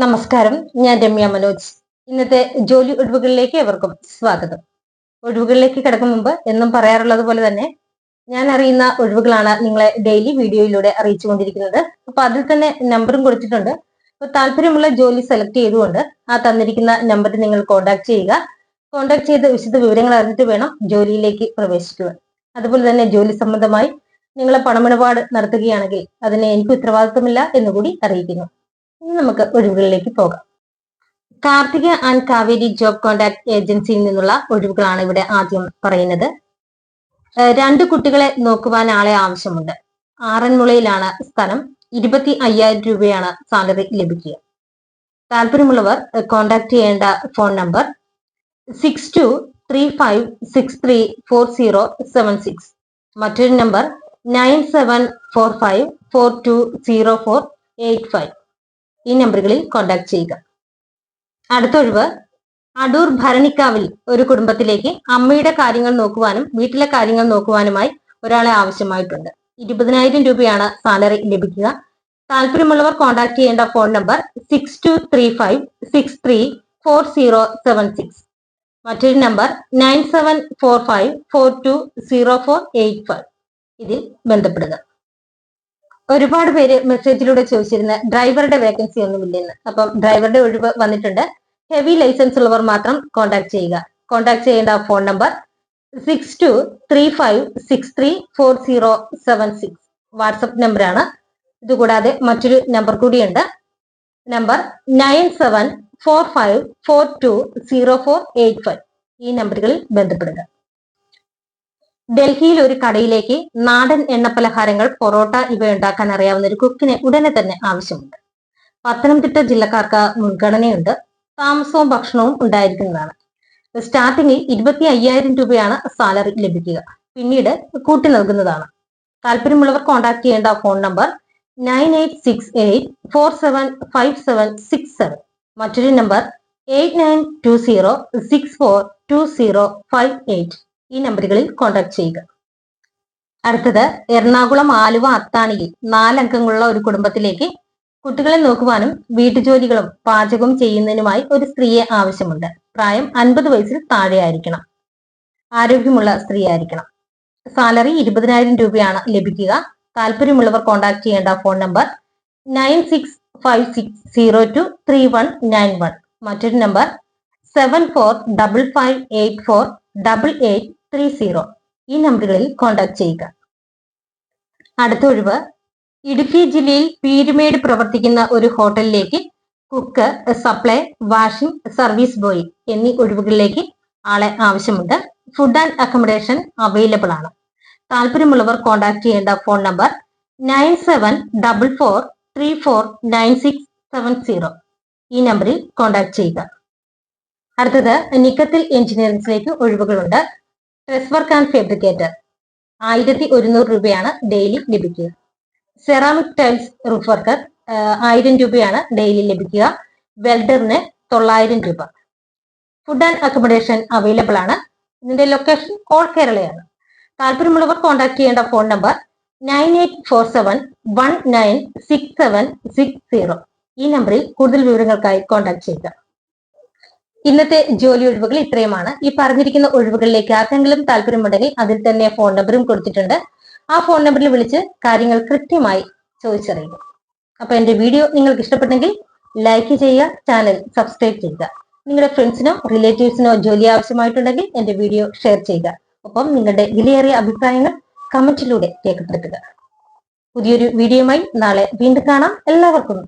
നമസ്കാരം ഞാൻ രമ്യ മനോജ്. ഇന്നത്തെ ജോലി ഒഴിവുകളിലേക്ക് എവർക്കും സ്വാഗതം. ഒഴിവുകളിലേക്ക് കിടക്കും മുമ്പ് എന്നും പറയാറുള്ളത് പോലെ തന്നെ ഞാൻ അറിയുന്ന ഒഴിവുകളാണ് നിങ്ങളെ ഡെയിലി വീഡിയോയിലൂടെ അറിയിച്ചു കൊണ്ടിരിക്കുന്നത്. അപ്പൊ അതിൽ തന്നെ നമ്പറും കൊടുത്തിട്ടുണ്ട്. അപ്പൊ താല്പര്യമുള്ള ജോലി സെലക്ട് ചെയ്തുകൊണ്ട് ആ തന്നിരിക്കുന്ന നമ്പറിൽ നിങ്ങൾ കോൺടാക്ട് ചെയ്യുക. കോൺടാക്ട് ചെയ്ത് വിശദ വിവരങ്ങൾ അറിഞ്ഞിട്ട് വേണം ജോലിയിലേക്ക് പ്രവേശിക്കുക അതുപോലെ തന്നെ ജോലി സംബന്ധമായി നിങ്ങളെ പണമിടപാട് നടത്തുകയാണെങ്കിൽ അതിന് എനിക്ക് ഉത്തരവാദിത്വമില്ല എന്നുകൂടി അറിയിക്കുന്നു. ഇനി നമുക്ക് ഒഴിവുകളിലേക്ക് പോകാം. Karthika and Kaveri job contact ഏജൻസിയിൽ നിന്നുള്ള ഒഴിവുകളാണ് ഇവിടെ ആദ്യം പറയുന്നത്. രണ്ട് കുട്ടികളെ നോക്കുവാൻ ആളെ ആവശ്യമുണ്ട്. ആറന്മുളയിലാണ് സ്ഥലം. ഇരുപത്തി അയ്യായിരം രൂപയാണ് സാലറി ലഭിക്കുക. താല്പര്യമുള്ളവർ കോൺടാക്ട് ചെയ്യേണ്ട phone number six two three five six three four zero seven six മറ്റൊരു number nine seven four five four two zero four eight five ഈ നമ്പറുകളിൽ കോൺടാക്ട് ചെയ്യുക. അടുത്ത ഒഴിവ് അടൂർ ഭരണിക്കാവിൽ ഒരു കുടുംബത്തിലേക്ക് അമ്മയുടെ കാര്യങ്ങൾ നോക്കുവാനും വീട്ടിലെ കാര്യങ്ങൾ നോക്കുവാനുമായി ഒരാളെ ആവശ്യമായിട്ടുണ്ട്. ഇരുപതിനായിരം രൂപയാണ് സാലറി ലഭിക്കുക. താല്പര്യമുള്ളവർ കോൺടാക്ട് ചെയ്യേണ്ട phone number six two three five six three four zero seven six മറ്റൊരു number nine seven four five four two zero four eight five ഇതിൽ ബന്ധപ്പെടുക. ഒരുപാട് പേര് മെസ്സേജിലൂടെ ചോദിച്ചിരുന്ന ഡ്രൈവറുടെ വേക്കൻസി ഒന്നും ഒന്നുമില്ലെന്ന് അപ്പം ഡ്രൈവറുടെ ഒഴിവ് വന്നിട്ടുണ്ട്. ഹെവി ലൈസൻസ് ഉള്ളവർ മാത്രം കോൺടാക്ട് ചെയ്യുക. കോൺടാക്ട് ചെയ്യേണ്ട phone number six two three five six three four zero seven six WhatsApp നമ്പറാണ് ഇതുകൂടാതെ മറ്റൊരു നമ്പർ കൂടിയുണ്ട്. Number nine seven four five four two zero four eight five ഈ നമ്പറുകളിൽ ബന്ധപ്പെടുക. ഡൽഹിയിൽ ഒരു കടയിലേക്ക് നാടൻ എണ്ണ പലഹാരങ്ങൾ പൊറോട്ട ഇവ ഉണ്ടാക്കാൻ അറിയാവുന്ന ഒരു കുക്കിനെ ഉടനെ തന്നെ ആവശ്യമുണ്ട്. പത്തനംതിട്ട ജില്ലക്കാർക്ക് മുൻഗണനയുണ്ട്. താമസവും ഭക്ഷണവും ഉണ്ടായിരിക്കുന്നതാണ്. സ്റ്റാർട്ടിങ്ങിൽ ഇരുപത്തി അയ്യായിരം രൂപയാണ് സാലറി ലഭിക്കുക. പിന്നീട് കൂട്ടി നൽകുന്നതാണ്. താല്പര്യമുള്ളവർ കോൺടാക്ട് ചെയ്യേണ്ട phone number nine eight six eight four seven five seven six seven. മറ്റൊരു number eight nine two zero six four two zero five eight. ഈ നമ്പറുകളിൽ കോൺടാക്ട് ചെയ്യുക. അടുത്തത് എറണാകുളം ആലുവ അത്താണിയിൽ നാലംഗങ്ങളുള്ള ഒരു കുടുംബത്തിലേക്ക് കുട്ടികളെ നോക്കുവാനും വീട്ടുജോലികളും പാചകവും ചെയ്യുന്നതിനുമായി ഒരു സ്ത്രീയെ ആവശ്യമുണ്ട്. പ്രായം അൻപത് വയസ്സിൽ താഴെയായിരിക്കണം. ആരോഗ്യമുള്ള സ്ത്രീ ആയിരിക്കണം സാലറി ഇരുപതിനായിരം രൂപയാണ് ലഭിക്കുക. താല്പര്യമുള്ളവർ കോൺടാക്ട് ചെയ്യേണ്ട phone number nine six five six zero two three one nine one മറ്റൊരു number seven four double five eight four double eight three zero ഈ നമ്പറുകളിൽ കോൺടാക്ട് ചെയ്യുക. അടുത്ത ഒഴിവ്. ഇടുക്കി ജില്ലയിൽ പീരുമേട് പ്രവർത്തിക്കുന്ന ഒരു ഹോട്ടലിലേക്ക് cook supply washing service boy എന്നീ ഒഴിവുകളിലേക്ക് ആളെ ആവശ്യമുണ്ട്. ഫുഡ് ആൻഡ് അക്കോമഡേഷൻ അവൈലബിൾ ആണ്. താല്പര്യമുള്ളവർ കോൺടാക്ട് ചെയ്യേണ്ട phone number nine seven double four three four nine six seven zero ഈ നമ്പറിൽ കോൺടാക്ട് ചെയ്യുക. അടുത്തത് നിക്കത്തിൽ എഞ്ചിനീയറിംഗ്സിലേക്ക് ഒഴിവുകളുണ്ട്. ഡ്രസ് വർക്ക് ആൻഡ് ഫാബ്രിക്കേറ്റർ ആയിരത്തി ഒരുന്നൂറ് രൂപയാണ് ഡെയിലി ലഭിക്കുക. സെറാമിക് ടൈൽസ് റൂഫ് വർക്കർ ആയിരം രൂപയാണ് ഡെയിലി ലഭിക്കുക. വെൽഡറിന് തൊള്ളായിരം രൂപ. ഫുഡ് ആൻഡ് അക്കോമഡേഷൻ അവൈലബിൾ ആണ്. ഇതിന്റെ ലൊക്കേഷൻ ഓൾ കേരളയാണ് താല്പര്യമുള്ളവർ കോൺടാക്ട് ചെയ്യേണ്ട phone number nine eight four seven one nine six seven six zero ഈ നമ്പറിൽ കൂടുതൽ വിവരങ്ങൾക്കായി കോൺടാക്ട് ചെയ്യുക. ഇന്നത്തെ ജോലി ഒഴിവുകൾ ഇത്രയുമാണ്. ഈ പറഞ്ഞിരിക്കുന്ന ഒഴിവുകളിലേക്ക് ആർക്കെങ്കിലും താല്പര്യമുണ്ടെങ്കിൽ അതിൽ തന്നെ ഫോൺ നമ്പറും കൊടുത്തിട്ടുണ്ട്. ആ ഫോൺ നമ്പറിൽ വിളിച്ച് കാര്യങ്ങൾ കൃത്യമായി ചോദിച്ചറിയുക. അപ്പൊ എന്റെ വീഡിയോ നിങ്ങൾക്ക് ഇഷ്ടപ്പെട്ടെങ്കിൽ ലൈക്ക് ചെയ്യുക ചാനൽ സബ്സ്ക്രൈബ് ചെയ്യുക. നിങ്ങളുടെ ഫ്രണ്ട്സിനോ റിലേറ്റീവ്സിനോ ജോലി ആവശ്യമായിട്ടുണ്ടെങ്കിൽ എന്റെ വീഡിയോ ഷെയർ ചെയ്യുക. ഒപ്പം നിങ്ങളുടെ വിലയേറിയ അഭിപ്രായങ്ങൾ കമന്റിലൂടെ രേഖപ്പെടുത്തുക. പുതിയൊരു വീഡിയോയുമായി നാളെ വീണ്ടും കാണാം. എല്ലാവർക്കും